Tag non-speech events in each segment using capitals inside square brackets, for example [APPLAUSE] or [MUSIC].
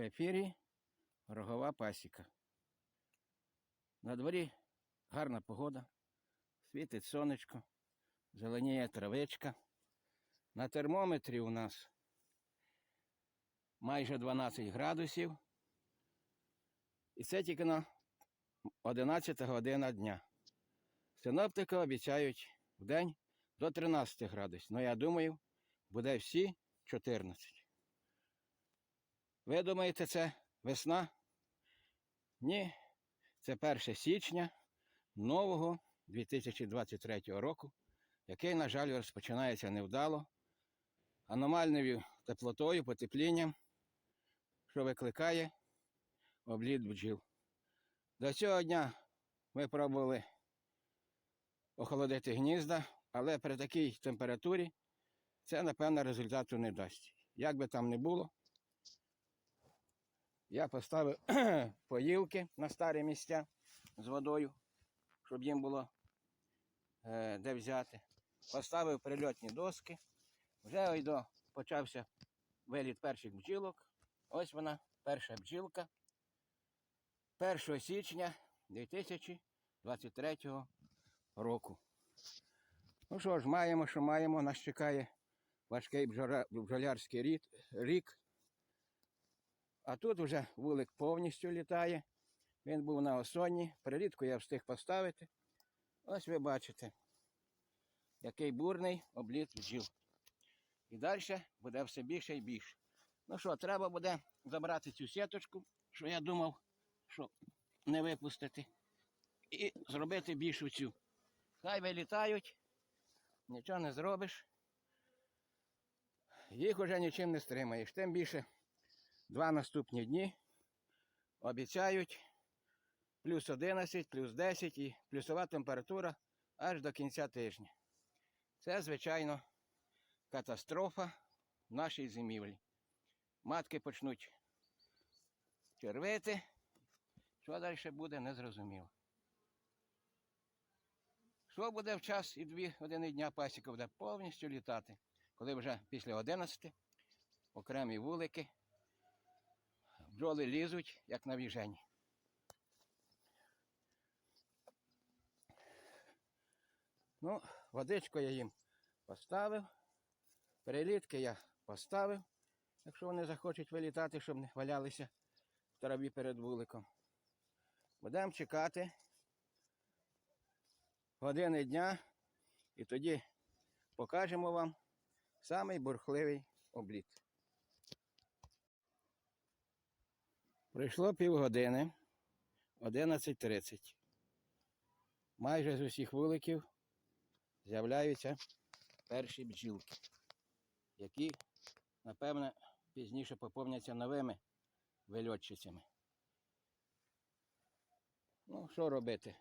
В ефірі Рогова пасіка. На дворі гарна погода, світить сонечко, зеленіє травичка. На термометрі у нас майже 12 градусів. І це тільки на 11 година дня. Синоптики обіцяють в день до 13 градусів. Ну, я думаю, буде всі 14. Ви думаєте, це весна? Ні, це 1 січня нового 2023 року, який, на жаль, розпочинається невдало, аномальною теплотою, потеплінням, що викликає обліт бджіл. До цього дня ми пробували охолодити гнізда, але при такій температурі це, напевно, результату не дасть. Як би там не було, я поставив [CLEARS THROAT] поїлки на старі місця з водою, щоб їм було е, де взяти. Поставив прильотні доски. Вже ось до почався виліт перших бджілок. Ось вона, перша бджілка. 1 січня 2023 року. Ну що ж, маємо, що маємо. Нас чекає важкий бджоля- бджолярський рік. А тут вже вулик повністю літає. Він був на осонні. Прилітку я встиг поставити. Ось ви бачите, який бурний обліт бджіл. І далі буде все більше і більше. Ну що, треба буде забрати цю сіточку, що я думав, що не випустити. І зробити більшу цю. Хай вилітають, нічого не зробиш. Їх уже нічим не стримаєш. Тим більше два наступні дні обіцяють плюс 11, плюс 10 і плюсова температура аж до кінця тижня. Це, звичайно, катастрофа в нашій зимівлі. Матки почнуть червити. Що далі буде, незрозуміло. Що буде в час і дві години дня пасіка буде повністю літати, коли вже після 11 окремі вулики бджоли лізуть, як на віжені. Ну, водичку я їм поставив. Перелітки я поставив, якщо вони захочуть вилітати, щоб не валялися в траві перед вуликом. Будемо чекати години дня і тоді покажемо вам самий бурхливий обліт. Пройшло півгодини, 11.30. Майже з усіх вуликів з'являються перші бджілки, які, напевне, пізніше поповняться новими вильотчицями. Ну, що робити?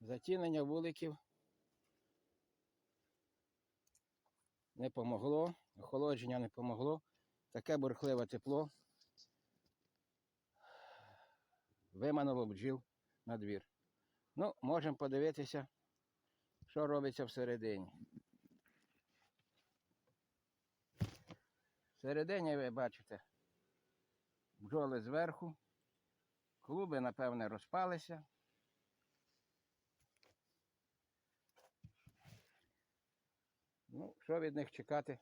Затінення вуликів не помогло, охолодження не помогло. Таке бурхливе тепло виманило бджіл на двір. Ну, можемо подивитися, що робиться всередині. Всередині ви бачите бджоли зверху. Клуби, напевне, розпалися. Ну, що від них чекати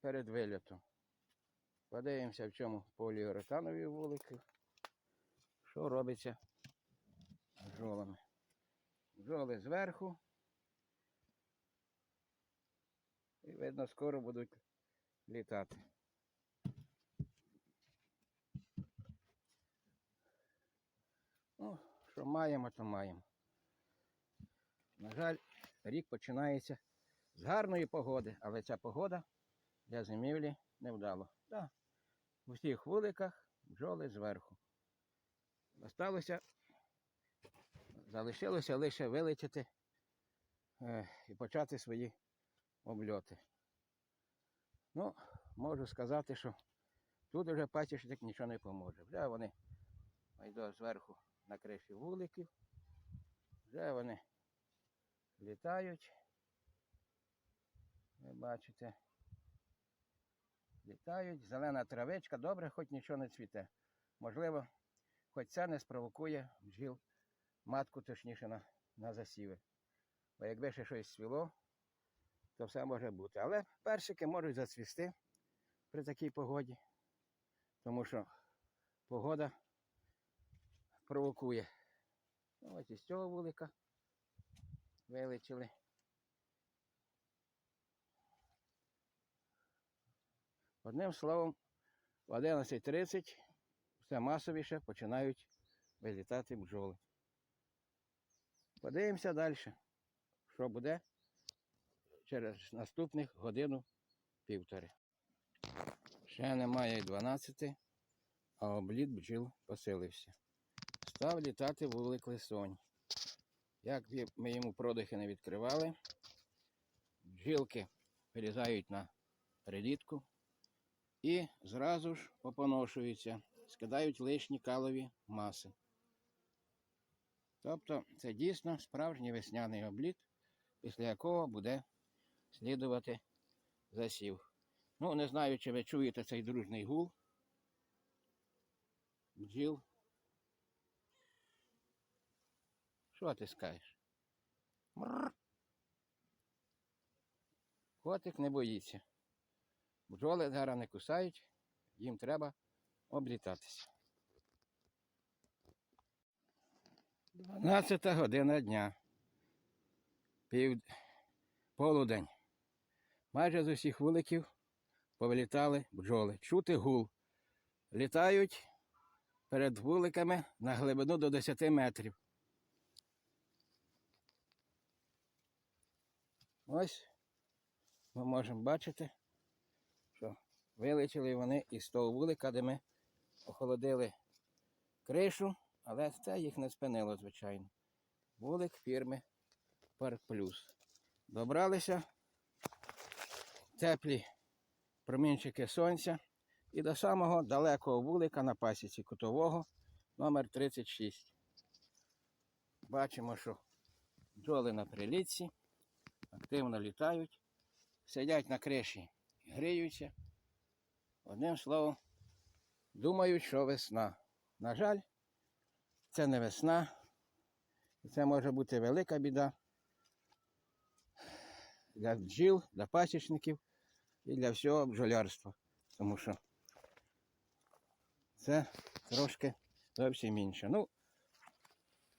перед вильотом? Подивимося, в чому поліуретанові вулики. Що робиться бджолами. Бджоли зверху. І видно, скоро будуть літати. Ну, що маємо, то маємо. На жаль, рік починається з гарної погоди, але ця погода для зимівлі не вдало. Да. У всіх вуликах бджоли зверху. Осталося, залишилося лише вилетіти е, і почати свої обльоти. Ну, можу сказати, що тут вже пасічник нічого не поможе. Вже вони йдуть зверху на криші вуликів. Вже вони літають. Ви бачите. Літають, зелена травичка, добре, хоч нічого не цвіте. Можливо, хоч це не спровокує бджіл, матку точніше на, на засіви. Бо якби ще щось цвіло, то все може бути. Але персики можуть зацвісти при такій погоді, тому що погода провокує. Ну, ось із цього вулика вилетіли. Одним словом, в 11.30 все масовіше починають вилітати бджоли. Подивимося далі, що буде через наступних годину півтори. Ще немає й 12, а обліт бджіл посилився. Став літати вулик лисонь. Як ми йому продихи не відкривали, бджілки вилізають на прилітку і зразу ж попоношуються, скидають лишні калові маси. Тобто це дійсно справжній весняний обліт, після якого буде слідувати засів. Ну, не знаю, чи ви чуєте цей дружний гул. Бджіл. Що ти скажеш? Мррр. Котик не боїться. Бджоли зараз не кусають, їм треба облітатися. 12 година дня. Пів... Полудень. Майже з усіх вуликів повилітали бджоли. Чути гул. Літають перед вуликами на глибину до 10 метрів. Ось ми можемо бачити, що вилетіли вони із того вулика, де ми охолодили кришу, але це їх не спинило, звичайно. Вулик фірми Парк Плюс. Добралися теплі промінчики сонця і до самого далекого вулика на пасіці кутового номер 36. Бачимо, що бджоли на прилітці активно літають, сидять на криші, гріються. Одним словом, думають, що весна. На жаль, це не весна. Це може бути велика біда для бджіл, для пасічників і для всього бджолярства. Тому що це трошки зовсім інше. Ну,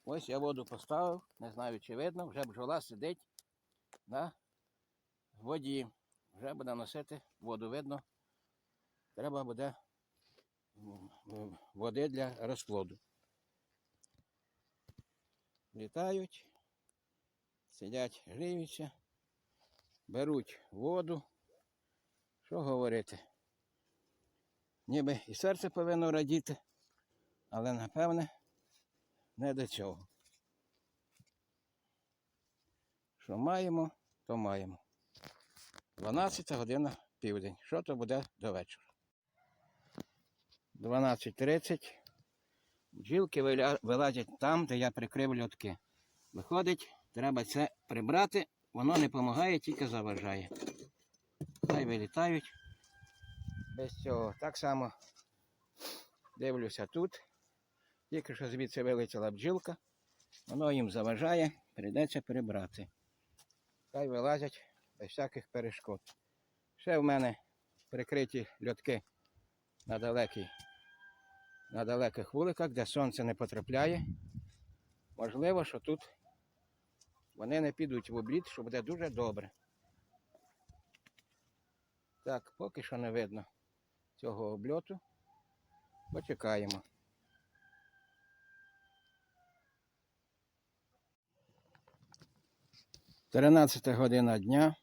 ось я воду поставив, не знаю, чи видно, вже бджола сидить на воді. Вже буде носити воду, видно. Треба буде води для розплоду. Літають, сидять, гріються, беруть воду. Що говорити? Ніби і серце повинно радіти, але напевне не до цього. Що маємо, то маємо. 12 година південь. Що то буде до вечора? 12.30. Бджілки вилазять там, де я прикрив льотки. Виходить, треба це прибрати, воно не допомагає, тільки заважає. Хай вилітають. Без цього. Так само дивлюся тут. Тільки що звідси вилетіла бджілка, воно їм заважає, прийдеться прибрати. Хай вилазять без всяких перешкод. Ще в мене прикриті льотки на далекій, на далеких вуликах, де сонце не потрапляє. Можливо, що тут вони не підуть в обліт, що буде дуже добре. Так, поки що не видно цього обльоту. Почекаємо. Тринадцята година дня.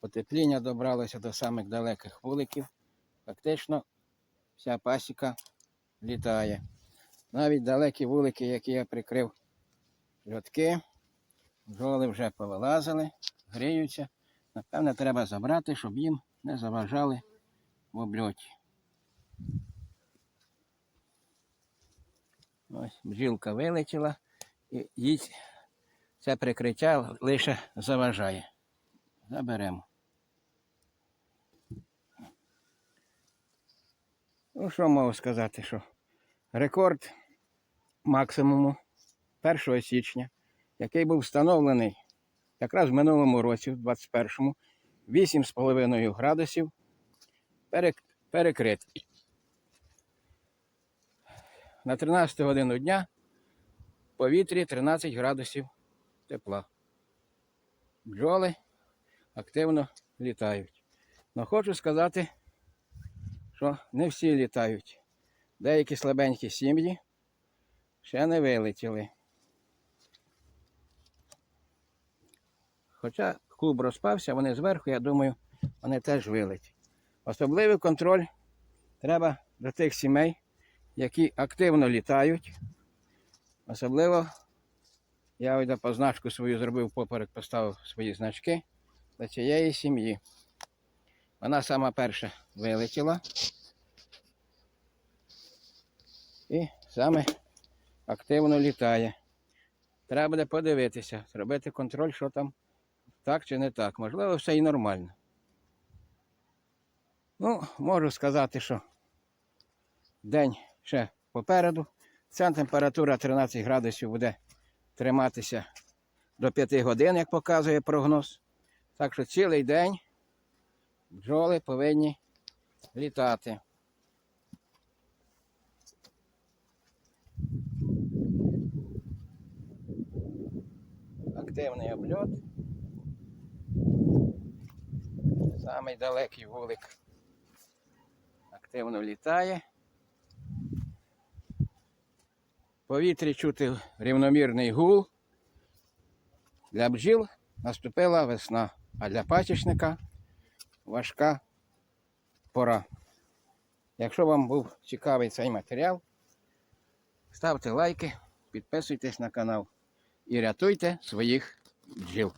Потепління добралося до самих далеких вуликів. Фактично вся пасіка літає. Навіть далекі вулики, які я прикрив льотки, бджоли вже повилазили, гріються. Напевне, треба забрати, щоб їм не заважали в обльоті. Ось бджілка вилетіла і їй це прикриття лише заважає. Заберемо. Ну, що можу сказати, що рекорд максимуму 1 січня, який був встановлений якраз в минулому році, в 21-му, 8,5 градусів перек- перекритий. На 13 годину дня в повітрі 13 градусів тепла. Бджоли активно літають. Но хочу сказати, що не всі літають. Деякі слабенькі сім'ї ще не вилетіли. Хоча клуб розпався, вони зверху, я думаю, вони теж вилетять. Особливий контроль треба до тих сімей, які активно літають. Особливо я ось позначку свою зробив поперек, поставив свої значки до цієї сім'ї. Вона сама перша вилетіла. І саме активно літає. Треба буде подивитися, зробити контроль, що там так чи не так. Можливо, все і нормально. Ну, можу сказати, що день ще попереду. Ця температура 13 градусів буде триматися до 5 годин, як показує прогноз. Так що цілий день бджоли повинні літати. Активний обльот. Самий далекий вулик активно літає. Повітрі чути рівномірний гул. Для бджіл наступила весна, а для пасічника важка пора. Якщо вам був цікавий цей матеріал, ставте лайки, підписуйтесь на канал і рятуйте своїх бджіл.